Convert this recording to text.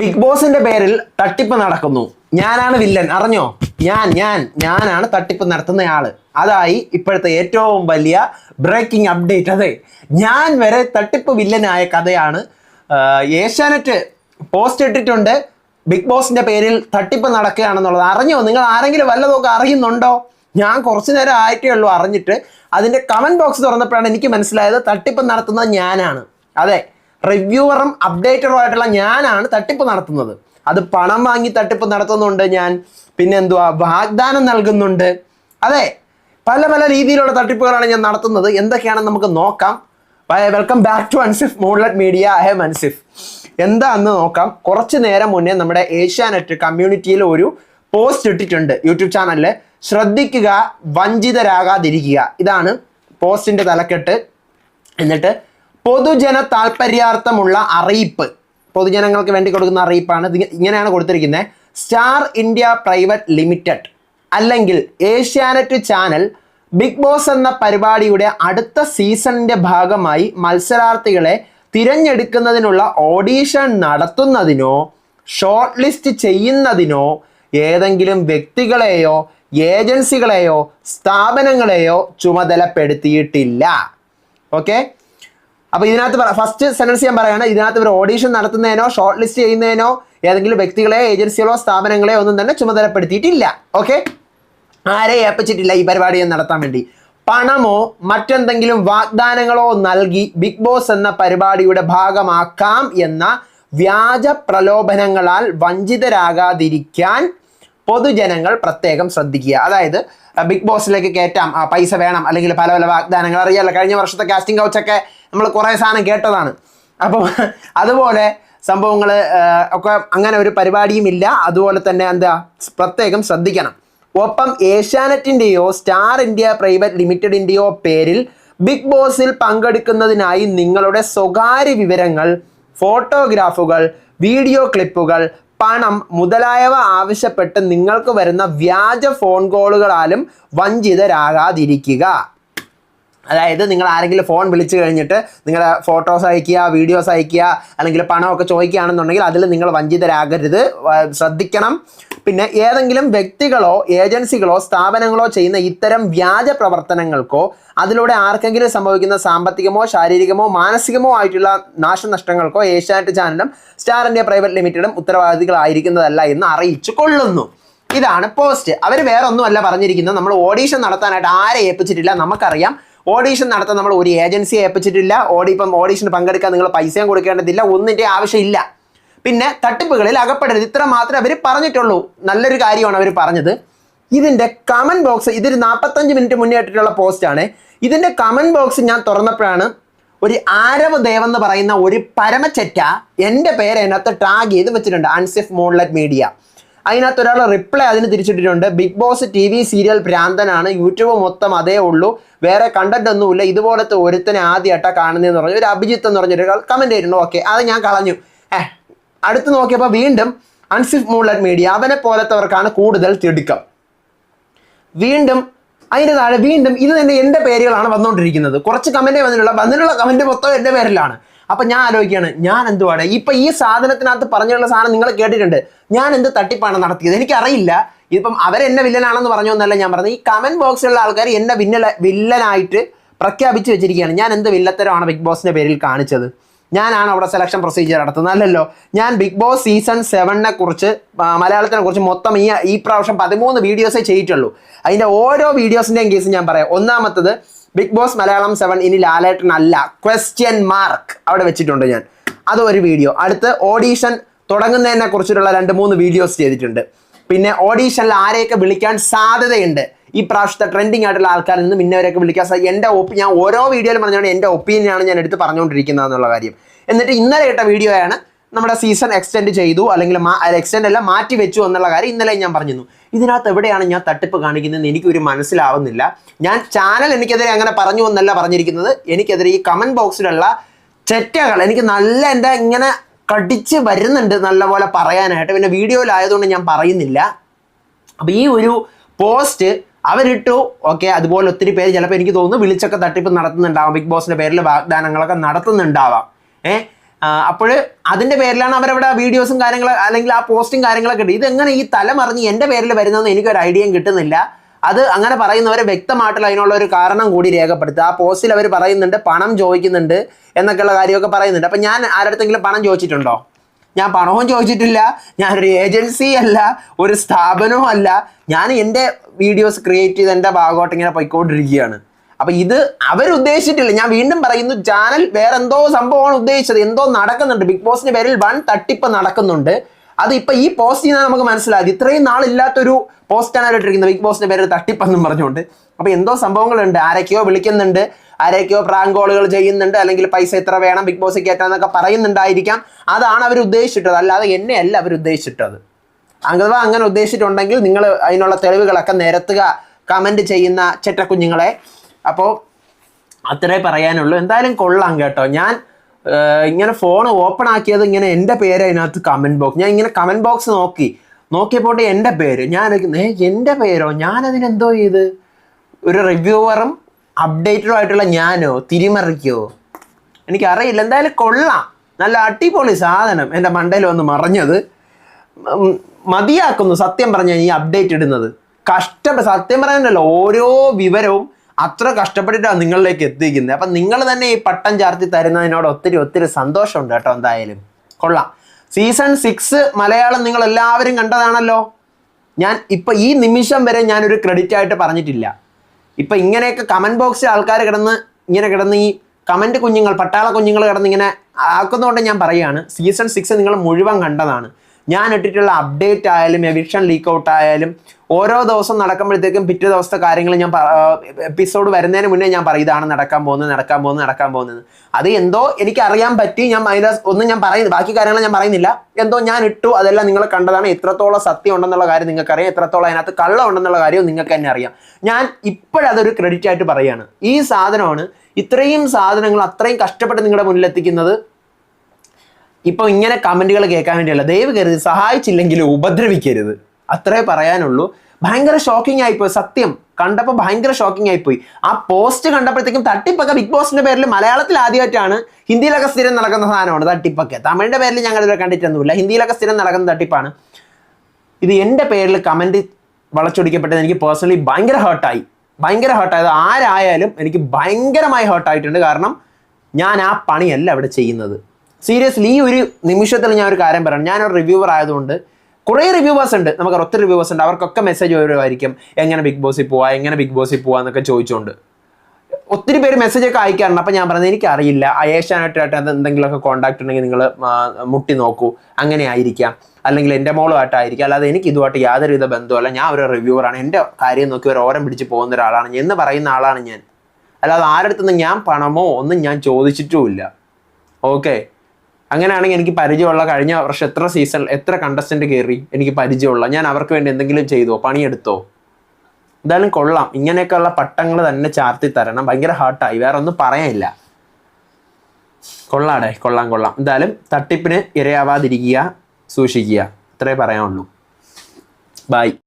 Big ബോസിന്റെ പേരിൽ തട്ടിപ്പ് നടക്കുന്നു. ഞാനാണ് വില്ലൻ അറിഞ്ഞോ? ഞാൻ ഞാൻ ഞാനാണ് തട്ടിപ്പ് നടത്തുന്നയാൾ അതായി ഇപ്പോഴത്തെ ഏറ്റവും വലിയ ബ്രേക്കിംഗ് അപ്ഡേറ്റ് അതെ ഞാൻ വരെ തട്ടിപ്പ് വില്ലനായ കഥയാണ് ഏഷ്യാനെറ്റ് പോസ്റ്റ് ഇട്ടിട്ടുണ്ട്. ബിഗ് ബോസിന്റെ പേരിൽ തട്ടിപ്പ് നടക്കുകയാണെന്നുള്ളത് അറിഞ്ഞോ? നിങ്ങൾ ആരെങ്കിലും വല്ലതൊക്കെ അറിയുന്നുണ്ടോ? ഞാൻ കുറച്ചു നേരം ആയിട്ടേ ഉള്ളൂ അറിഞ്ഞിട്ട്. അതിന്റെ കമന്റ് ബോക്സ് തുറന്നപ്പോഴാണ് എനിക്ക് മനസ്സിലായത് തട്ടിപ്പ് നടത്തുന്നത് ഞാനാണ്. അതെ റിവ്യൂവറും അപ്ഡേറ്ററും ആയിട്ടുള്ള ഞാനാണ് തട്ടിപ്പ് നടത്തുന്നത്. അത് പണം വാങ്ങി തട്ടിപ്പ് നടത്തുന്നുണ്ട് ഞാൻ. പിന്നെ എന്തുവാ? വാഗ്ദാനം നൽകുന്നുണ്ട്. അതെ പല പല രീതിയിലുള്ള തട്ടിപ്പുകളാണ് ഞാൻ നടത്തുന്നത്. എന്തൊക്കെയാണെന്ന് നമുക്ക് നോക്കാം. വെൽക്കം ബാക്ക് ടു അൻസിഫ് മോഡലറ്റ് മീഡിയ. I am Ansif. എന്താന്ന് നോക്കാം. കുറച്ച് നേരം മുന്നേ നമ്മുടെ ഏഷ്യാനെറ്റ് കമ്മ്യൂണിറ്റിയിൽ ഒരു പോസ്റ്റ് ഇട്ടിട്ടുണ്ട് യൂട്യൂബ് ചാനലിൽ ശ്രദ്ധിക്കുക വഞ്ചിതരാകാതിരിക്കുക. ഇതാണ് പോസ്റ്റിന്റെ തലക്കെട്ട്. എന്നിട്ട് പൊതുജന താല്പര്യാർത്ഥമുള്ള അറിയിപ്പ്. പൊതുജനങ്ങൾക്ക് വേണ്ടി കൊടുക്കുന്ന അറിയിപ്പാണ്. ഇങ്ങനെയാണ് കൊടുത്തിരിക്കുന്നത്. സ്റ്റാർ ഇന്ത്യ പ്രൈവറ്റ് ലിമിറ്റഡ് അല്ലെങ്കിൽ ഏഷ്യാനെറ്റ് ചാനൽ ബിഗ് ബോസ് എന്ന പരിപാടിയുടെ അടുത്ത സീസണിന്റെ ഭാഗമായി മത്സരാർത്ഥികളെ തിരഞ്ഞെടുക്കുന്നതിനുള്ള ഓഡീഷൻ നടത്തുന്നതിനോ ഷോർട്ട് ലിസ്റ്റ് ചെയ്യുന്നതിനോ ഏതെങ്കിലും വ്യക്തികളെയോ ഏജൻസികളെയോ സ്ഥാപനങ്ങളെയോ ചുമതലപ്പെടുത്തിയിട്ടില്ല. ഓക്കെ? അപ്പൊ ഇതിനകത്ത് ഫസ്റ്റ് സെന്റൻസ് ഞാൻ പറയാണ് ഇതിനകത്ത് ഒരു ഓഡീഷൻ നടത്തുന്നതിനോ ഷോർട്ട് ലിസ്റ്റ് ചെയ്യുന്നതിനോ ഏതെങ്കിലും വ്യക്തികളെ ഏജൻസികളോ സ്ഥാപനങ്ങളെ ഒന്നും തന്നെ ചുമതലപ്പെടുത്തിയിട്ടില്ല. ഓക്കെ ആരെ ഏൽപ്പിച്ചിട്ടില്ല ഈ പരിപാടി നടത്താൻ വേണ്ടി. പണമോ മറ്റെന്തെങ്കിലും വാഗ്ദാനങ്ങളോ നൽകി ബിഗ് ബോസ് എന്ന പരിപാടിയുടെ ഭാഗമാക്കാം എന്ന വ്യാജ പ്രലോഭനങ്ങളാൽ വഞ്ചിതരാകാതിരിക്കാൻ പൊതുജനങ്ങൾ പ്രത്യേകം ശ്രദ്ധിക്കുക. അതായത് ബിഗ് ബോസിലേക്ക് കയറ്റാം പൈസ വേണം അല്ലെങ്കിൽ പല പല വാഗ്ദാനങ്ങൾ അറിയാലോ. കഴിഞ്ഞ വർഷത്തെ കാസ്റ്റിംഗ് കൗച്ചൊക്കെ നമ്മൾ കുറേ സാധനം കേട്ടതാണ്. അപ്പം അതുപോലെ സംഭവങ്ങൾ ഒക്കെ അങ്ങനെ ഒരു പരിപാടിയും ഇല്ല. അതുപോലെ തന്നെ എന്താ പ്രത്യേകം ശ്രദ്ധിക്കണം. ഒപ്പം ഏഷ്യാനെറ്റിന്റെയോ സ്റ്റാർ ഇന്ത്യ പ്രൈവറ്റ് ലിമിറ്റഡിന്റെയോ പേരിൽ ബിഗ് ബോസിൽ പങ്കെടുക്കുന്നതിനായി നിങ്ങളുടെ സ്വകാര്യ വിവരങ്ങൾ ഫോട്ടോഗ്രാഫുകൾ വീഡിയോ ക്ലിപ്പുകൾ പണം മുതലായവ ആവശ്യപ്പെട്ട് നിങ്ങൾക്ക് വരുന്ന വ്യാജ ഫോൺ കോളുകളാലും വഞ്ചിതരാകാതിരിക്കുക. അതായത് നിങ്ങൾ ആരെങ്കിലും ഫോൺ വിളിച്ചു കഴിഞ്ഞിട്ട് നിങ്ങളുടെ ഫോട്ടോസ് അയക്കുക വീഡിയോസ് അയക്കുക അല്ലെങ്കിൽ പണമൊക്കെ ചോദിക്കുകയാണെന്നുണ്ടെങ്കിൽ അതിൽ നിങ്ങൾ വഞ്ചിതരാകരുത്. ശ്രദ്ധിക്കണം. പിന്നെ ഏതെങ്കിലും വ്യക്തികളോ ഏജൻസികളോ സ്ഥാപനങ്ങളോ ചെയ്യുന്ന ഇത്തരം വ്യാജ പ്രവർത്തനങ്ങൾക്കോ അതിലൂടെ ആർക്കെങ്കിലും സംഭവിക്കുന്ന സാമ്പത്തികമോ ശാരീരികമോ മാനസികമോ ആയിട്ടുള്ള നാശനഷ്ടങ്ങൾക്കോ ഏഷ്യാനെറ്റ് ചാനലും സ്റ്റാർ ഇന്ത്യ പ്രൈവറ്റ് ലിമിറ്റഡും ഉത്തരവാദികളായിരിക്കുന്നതല്ല എന്ന് അറിയിച്ചു കൊള്ളുന്നു. ഇതാണ് പോസ്റ്റ്. അവർ വേറെ ഒന്നുമല്ല പറഞ്ഞിരിക്കുന്നത്. നമ്മൾ ഓഡീഷൻ നടത്താനായിട്ട് ആരെ ഏൽപ്പിച്ചിട്ടില്ല. നമുക്കറിയാം. ഓഡീഷൻ നടത്താൻ നമ്മൾ ഒരു ഏജൻസിയെ ഏൽപ്പിച്ചിട്ടില്ല. ഓടി ഇപ്പം ഓഡീഷന് പങ്കെടുക്കാൻ നിങ്ങൾ പൈസയും കൊടുക്കേണ്ടതില്ല. ഒന്നിന്റെ ആവശ്യമില്ല. പിന്നെ തട്ടിപ്പുകളിൽ അകപ്പെടരുത്. ഇത്ര മാത്രമേ അവർ പറഞ്ഞിട്ടുള്ളൂ. നല്ലൊരു കാര്യമാണ് അവർ പറഞ്ഞത്. ഇതിന്റെ കമന്റ് ബോക്സ് ഇതൊരു നാൽപ്പത്തഞ്ച് മിനിറ്റ് മുന്നേ ഇട്ടിട്ടുള്ള പോസ്റ്റാണ് ഇതിന്റെ കമന്റ് ബോക്സ് ഞാൻ തുറന്നപ്പോഴാണ് ഒരു ആരവ് ദേവെന്ന് പറയുന്ന ഒരു പരമച്ചെറ്റ എന്റെ പേര് അതിനകത്ത് ടാഗ് ചെയ്ത് വെച്ചിട്ടുണ്ട്. അൺസെഫ് മോൺലെറ്റ് മീഡിയ അതിനകത്ത് ഒരാൾ റിപ്ലൈ അതിന് തിരിച്ചിട്ടിട്ടുണ്ട്. Big boss T V serial ഭ്രാന്തനാണ്. യൂട്യൂബ് മൊത്തം അതേ ഉള്ളൂ. വേറെ കണ്ടന്റ് ഒന്നുമില്ല. ഇതുപോലത്തെ ഒരുത്തനെ ആദ്യമായിട്ടാണ് കാണുന്നതെന്ന് പറഞ്ഞു. ഒരു അഭിജിത്ത് എന്ന് പറഞ്ഞൊരു കമന്റ് ചെയ്തിട്ടുണ്ട്. ഓക്കെ അത് ഞാൻ കളഞ്ഞു. ഏഹ് അടുത്ത് നോക്കിയപ്പോൾ വീണ്ടും അൺസിഫ് മൂൺലൈറ്റ് മീഡിയ അവനെ പോലത്തെവർക്കാണ് കൂടുതൽ തിടുക്കം. വീണ്ടും അതിന്റെ താഴെ വീണ്ടും ഇത് തന്നെ എന്റെ പേരുകളാണ് വന്നുകൊണ്ടിരിക്കുന്നത് കുറച്ച് കമന്റേ വന്നിട്ടുള്ള. വന്നിട്ടുള്ള കമന്റ് മൊത്തം എന്റെ പേരിലാണ്. അപ്പം ഞാൻ ആലോചിക്കുകയാണ് ഞാൻ എന്തുവാണ്? ഇപ്പൊ ഈ സാധനത്തിനകത്ത് പറഞ്ഞുള്ള സാധനം നിങ്ങൾ കേട്ടിട്ടുണ്ട്. ഞാൻ എന്ത് തട്ടിപ്പാണ് നടത്തിയത്? എനിക്കറിയില്ല. ഇതിപ്പം അവരെന്നെ വില്ലനാണെന്ന് പറഞ്ഞു എന്നല്ല ഞാൻ പറഞ്ഞത്. ഈ കമന്റ് ബോക്സിലുള്ള ആൾക്കാർ എന്നെ വില്ല വില്ലനായിട്ട് പ്രഖ്യാപിച്ചു വെച്ചിരിക്കുകയാണ്. ഞാൻ എന്ത് വില്ലത്തരമാണ് ബിഗ് ബോസിന്റെ പേരിൽ കാണിച്ചത്? ഞാനാണ് അവിടെ സെലക്ഷൻ പ്രൊസീജിയർ നടത്തുന്നത്. അല്ലല്ലോ ഞാൻ ബിഗ് ബോസ് സീസൺ സെവനെ കുറിച്ച് മലയാളത്തിനെ കുറിച്ച് മൊത്തം ഈ ഈ പ്രാവശ്യം പതിമൂന്ന് വീഡിയോസേ ചെയ്തിട്ടുള്ളൂ. അതിന്റെ ഓരോ വീഡിയോസിന്റെയും കേസ് ഞാൻ പറയാം. ഒന്നാമത്തത് ബിഗ് ബോസ് മലയാളം സെവൻ ഇനി ലാലേട്ടൻ അല്ല. ക്വസ്റ്റ്യൻ മാർക്ക് അവിടെ വെച്ചിട്ടുണ്ട് ഞാൻ. അത് ഒരു വീഡിയോ അടുത്ത് ഓഡീഷൻ തുടങ്ങുന്നതിനെ കുറിച്ചിട്ടുള്ള രണ്ട് മൂന്ന് വീഡിയോസ് ചെയ്തിട്ടുണ്ട്. പിന്നെ ഓഡീഷനിൽ ആരെയൊക്കെ വിളിക്കാൻ സാധ്യതയുണ്ട്? ഈ പ്രാവശ്യത്തെ ട്രെൻഡിങ് ആയിട്ടുള്ള ആൾക്കാരിൽ നിന്ന് ഇന്നവരെയൊക്കെ വിളിക്കാൻ സാധിക്കും എന്റെ ഒപ്പി ഞാൻ ഓരോ വീഡിയോയിലും പറഞ്ഞാണ് എന്റെ ഒപ്പീനിയനാണ് ഞാൻ എടുത്ത് പറഞ്ഞുകൊണ്ടിരിക്കുന്നത് എന്നുള്ള കാര്യം. എന്നിട്ട് ഇന്നലെ ഇട്ട വീഡിയോയാണ് നമ്മുടെ സീസൺ എക്സ്റ്റെൻഡ് ചെയ്തു അല്ലെങ്കിൽ എക്സ്റ്റെൻഡ് അല്ല മാറ്റി വെച്ചു എന്നുള്ള കാര്യം ഇന്നലെ ഞാൻ പറഞ്ഞിരുന്നു. ഇതിനകത്ത് എവിടെയാണ് ഞാൻ തട്ടിപ്പ് കാണിക്കുന്നതെന്ന് എനിക്കൊരു മനസ്സിലാവുന്നില്ല. ഞാൻ ചാനൽ എനിക്കെതിരെ അങ്ങനെ പറഞ്ഞു എന്നല്ല പറഞ്ഞിരിക്കുന്നത്. എനിക്കെതിരെ ഈ കമന്റ് ബോക്സിലുള്ള ചെറ്റകൾ എനിക്ക് നല്ല എന്റെ ഇങ്ങനെ കടിച്ച് വരുന്നുണ്ട് നല്ലപോലെ പറയാനായിട്ട്. പിന്നെ വീഡിയോയിലായതുകൊണ്ട് ഞാൻ പറയുന്നില്ല. അപ്പോൾ ഈ ഒരു പോസ്റ്റ് അവരിട്ടു. ഓക്കെ അതുപോലെ ഒത്തിരി പേര് ചിലപ്പോൾ എനിക്ക് തോന്നുന്നു വിളിച്ചൊക്കെ തട്ടിപ്പ് നടത്തുന്നുണ്ടാവാം. ബിഗ് ബോസിന്റെ പേരിൽ വാഗ്ദാനങ്ങളൊക്കെ നടത്തുന്നുണ്ടാവാം. ഏ? അപ്പോൾ അതിന്റെ പേരിലാണ് അവരവിടെ വീഡിയോസും കാര്യങ്ങൾ അല്ലെങ്കിൽ ആ പോസ്റ്റും കാര്യങ്ങളൊക്കെ ഇട്ട് ഇതെങ്ങനെ ഈ തല മറിഞ്ഞ് എന്റെ പേരിൽ വരുന്നതെന്ന് എനിക്കൊരു ഐഡിയയും കിട്ടുന്നില്ല. അത് അങ്ങനെ പറയുന്നവരെ വ്യക്തമായിട്ടുള്ള അതിനുള്ള ഒരു കാരണം കൂടി രേഖപ്പെടുത്തുക. ആ പോസ്റ്റിൽ അവർ പറയുന്നുണ്ട് പണം ചോദിക്കുന്നുണ്ട് എന്നൊക്കെയുള്ള കാര്യമൊക്കെ പറയുന്നുണ്ട്. അപ്പം ഞാൻ ആരടുത്തെങ്കിലും പണം ചോദിച്ചിട്ടുണ്ടോ? ഞാൻ പണവും ചോദിച്ചിട്ടില്ല. ഞാനൊരു ഏജൻസി അല്ല ഒരു സ്ഥാപനവും അല്ല. ഞാൻ എന്റെ വീഡിയോസ് ക്രിയേറ്റ് ചെയ്ത് എന്റെ ഭാഗമായിട്ട് ഇങ്ങനെ പോയിക്കൊണ്ടിരിക്കുകയാണ്. അപ്പൊ ഇത് അവരുദ്ദേശിച്ചിട്ടില്ല. ഞാൻ വീണ്ടും പറയുന്നു ചാനൽ വേറെ എന്തോ സംഭവമാണ് ഉദ്ദേശിച്ചത്. എന്തോ നടക്കുന്നുണ്ട്. ബിഗ് ബോസിന്റെ പേരിൽ വൺ തട്ടിപ്പ് നടക്കുന്നുണ്ട്. അത് ഇപ്പൊ ഈ പോസ്റ്റ് ചെയ്താൽ നമുക്ക് മനസ്സിലാകും ഇത്രയും നാളില്ലാത്തൊരു പോസ്റ്റാണ് അവരിട്ടിരിക്കുന്നത്. ബിഗ് ബോസിന്റെ പേരിൽ തട്ടിപ്പെന്നും പറഞ്ഞുകൊണ്ട്. അപ്പൊ എന്തോ സംഭവങ്ങളുണ്ട്. ആരൊക്കെയോ വിളിക്കുന്നുണ്ട്. ആരൊക്കെയോ പ്രാങ്ക് കോളുകൾ ചെയ്യുന്നുണ്ട്. അല്ലെങ്കിൽ പൈസ എത്ര വേണം ബിഗ് ബോസ് കയറ്റാന്നൊക്കെ പറയുന്നുണ്ടായിരിക്കാം. അതാണ് അവർ ഉദ്ദേശിച്ചിട്ടത് അല്ലാതെ എന്നെയല്ല അവർ ഉദ്ദേശിച്ചിട്ടത് അഥവാ അങ്ങനെ ഉദ്ദേശിച്ചിട്ടുണ്ടെങ്കിൽ നിങ്ങൾ അതിനുള്ള തെളിവുകളൊക്കെ നിരത്തുക കമന്റ് ചെയ്യുന്ന ചെറ്റക്കുഞ്ഞുങ്ങളെ അപ്പോൾ അത്രേ പറയാനുള്ളൂ. എന്തായാലും കൊള്ളാം കേട്ടോ. ഞാൻ ഇങ്ങനെ ഫോൺ ഓപ്പൺ ആക്കിയത് ഇങ്ങനെ എന്റെ പേര് അതിനകത്ത് കമന്റ് ബോക്സ് ഞാൻ ഇങ്ങനെ കമന്റ് ബോക്സ് നോക്കി. നോക്കിയപ്പോൾ എന്റെ പേര്. ഞാൻ എന്റെ പേരോ? ഞാൻ അതിനെന്തോ ചെയ്ത്? ഒരു റിവ്യൂവറും അപ്ഡേറ്റഡും ആയിട്ടുള്ള ഞാനോ? തിരിമറിക്കോ? എനിക്കറിയില്ല. എന്തായാലും കൊള്ളാം. നല്ല അടിപൊളി സാധനം എന്റെ മണ്ടയിൽ വന്ന് മറഞ്ഞത്. മതിയാക്കുന്നു സത്യം പറഞ്ഞാൽ ഈ അപ്ഡേറ്റ് ഇടുന്നത്. കഷ്ടപ്പെട്ട സത്യം പറയാനല്ലോ ഓരോ വിവരവും അത്ര കഷ്ടപ്പെട്ടിട്ടാണ് നിങ്ങളിലേക്ക് എത്തിക്കുന്നത് അപ്പം നിങ്ങൾ തന്നെ ഈ പട്ടം ചാർത്തി തരുന്നതിനോട് ഒത്തിരി ഒത്തിരി സന്തോഷമുണ്ട് കേട്ടോ എന്തായാലും. കൊള്ളാം. സീസൺ സിക്സ് മലയാളം നിങ്ങൾ എല്ലാവരും കണ്ടതാണല്ലോ. ഞാൻ ഇപ്പം ഈ നിമിഷം വരെ ഞാനൊരു ക്രെഡിറ്റ് ആയിട്ട് പറഞ്ഞിട്ടില്ല. ഇപ്പം ഇങ്ങനെയൊക്കെ കമന്റ് ബോക്സിൽ ആൾക്കാർ കിടന്ന് ഇങ്ങനെ കിടന്ന് ഈ കമന്റ് കുഞ്ഞുങ്ങൾ പട്ടാള കുഞ്ഞുങ്ങൾ കിടന്ന് ഇങ്ങനെ ആക്കുന്നതുകൊണ്ട് ഞാൻ പറയുകയാണ്. സീസൺ സിക്സ് നിങ്ങൾ മുഴുവൻ കണ്ടതാണ്. ഞാൻ ഇട്ടിട്ടുള്ള അപ്ഡേറ്റ് ആയാലും എവിഷൻ ലീക്ക് ഔട്ട് ആയാലും ഓരോ ദിവസം നടക്കുമ്പോഴത്തേക്കും പിറ്റേ ദിവസത്തെ കാര്യങ്ങൾ ഞാൻ എപ്പിസോഡ് വരുന്നതിന് മുന്നേ ഞാൻ പറയും ഇതാണ് നടക്കാൻ പോകുന്നത് നടക്കാൻ പോകുന്നത് നടക്കാൻ പോകുന്നത്. അത് എന്തോ എനിക്ക് അറിയാൻ പറ്റി ഞാൻ മൈനസ് ഒന്നും ഞാൻ പറയുന്നു ബാക്കി കാര്യങ്ങൾ ഞാൻ പറയുന്നില്ല. എന്തോ ഞാൻ ഇട്ടു അതെല്ലാം നിങ്ങൾ കണ്ടതാണ്. എത്രത്തോളം സത്യം ഉണ്ടെന്നുള്ള കാര്യം നിങ്ങൾക്കറിയാം. എത്രത്തോളം അതിനകത്ത് കള്ളം ഉണ്ടെന്നുള്ള കാര്യവും നിങ്ങൾക്ക് തന്നെ അറിയാം. ഞാൻ ഇപ്പോഴതൊരു ക്രെഡിറ്റ് ആയിട്ട് പറയുകയാണ് ഈ സാധനമാണ് ഇത്രയും സാധനങ്ങൾ അത്രയും കഷ്ടപ്പെട്ട് നിങ്ങളുടെ മുന്നിലെത്തിക്കുന്നത് ഇപ്പൊ ഇങ്ങനെ കമന്റുകൾ കേൾക്കാൻ വേണ്ടിയല്ല. ദയവ് കരുത് സഹായിച്ചില്ലെങ്കിൽ ഉപദ്രവിക്കരുത്. അത്രേ പറയാനുള്ളൂ. ഭയങ്കര ഷോക്കിംഗ് ആയിപ്പോയി സത്യം. കണ്ടപ്പോൾ ഭയങ്കര ഷോക്കിംഗ് ആയിപ്പോയി. ആ പോസ്റ്റ് കണ്ടപ്പോഴത്തേക്കും തട്ടിപ്പൊക്കെ ബിഗ് ബോസിന്റെ പേരിൽ മലയാളത്തിൽ ആദ്യമായിട്ടാണ് ഹിന്ദിയിലൊക്കെ സ്ഥിരം നടക്കുന്ന സാധനമാണ് തട്ടിപ്പൊക്കെ. തമിഴിന്റെ പേരിൽ ഞങ്ങൾ ഇതുവരെ കണ്ടിട്ടൊന്നുമില്ല. ഹിന്ദിയിലൊക്കെ സ്ഥിരം നടക്കുന്ന തട്ടിപ്പാണ്. ഇത് എന്റെ പേരിൽ കമന്റ് വളച്ചൊടിക്കപ്പെട്ടത് എനിക്ക് പേഴ്സണലി ഭയങ്കര ഹേർട്ടായി ഭയങ്കര ഹേർട്ടായത് ആരായാലും എനിക്ക് ഭയങ്കരമായി ഹേർട്ടായിട്ടുണ്ട് കാരണം ഞാൻ ആ പണിയല്ല അവിടെ ചെയ്യുന്നത്. സീരിയസ്ലി ഈ ഒരു നിമിഷത്തിൽ ഞാൻ ഒരു കാര്യം പറയണം. ഞാനൊരു റിവ്യൂവർ ആയതുകൊണ്ട് കുറേ റിവ്യൂവേഴ്സ് ഉണ്ട്. നമുക്ക് ഒത്തിരി റിവ്യൂവേഴ്സ് ഉണ്ട്. അവർക്കൊക്കെ മെസ്സേജ് വരുമായിരിക്കും. എങ്ങനെ ബിഗ് ബോസിൽ പോവാ? എങ്ങനെ ബിഗ് ബോസിൽ പോവാ? എന്നൊക്കെ ചോദിച്ചുകൊണ്ട് ഒത്തിരി പേര് മെസ്സേജ് ഒക്കെ അയക്കാറുണ്ട്. അപ്പം ഞാൻ പറഞ്ഞത് എനിക്കറിയില്ല. ഏഷ്യാനായിട്ടായിട്ട് എന്തെങ്കിലുമൊക്കെ കോൺടാക്ട് ഉണ്ടെങ്കിൽ നിങ്ങൾ മുട്ടി നോക്കൂ. അങ്ങനെ ആയിരിക്കാം. അല്ലെങ്കിൽ എന്റെ മോളുമായിട്ടായിരിക്കാം. അല്ലാതെ എനിക്ക് ഇതുമായിട്ട് യാതൊരുവിധ ബന്ധമല്ല ഞാൻ ഒരു റിവ്യൂവറാണ് എന്റെ കാര്യം നോക്കി ഒരു ഓരം പിടിച്ച് പോകുന്ന ഒരാളാണ് എന്ന് പറയുന്ന ആളാണ് ഞാൻ. അല്ലാതെ ആരുടെ അടുത്തുനിന്ന് ഞാൻ പണമോ ഒന്നും ഞാൻ ചോദിച്ചിട്ടുമില്ല. ഓക്കെ അങ്ങനെയാണെങ്കിൽ എനിക്ക് പരിചയമുള്ള കഴിഞ്ഞ വർഷം എത്ര സീസൺ എത്ര കണ്ടസ്റ്റന്റ് കയറി എനിക്ക് പരിചയമുള്ള? ഞാൻ അവർക്ക് വേണ്ടി എന്തെങ്കിലും ചെയ്തോ? പണിയെടുത്തോ? എന്തായാലും കൊള്ളാം. ഇങ്ങനെയൊക്കെയുള്ള പട്ടങ്ങൾ തന്നെ ചാർത്തി തരണം. ഭയങ്കര ഹാർട്ടായി വേറെ ഒന്നും പറയാനില്ല. കൊള്ളാടെ കൊള്ളാം കൊള്ളാം. എന്തായാലും തട്ടിപ്പിന് ഇരയാവാതിരിക്കുക സൂക്ഷിക്കുക. ഇത്രേ പറയാനുള്ളൂ. ബൈ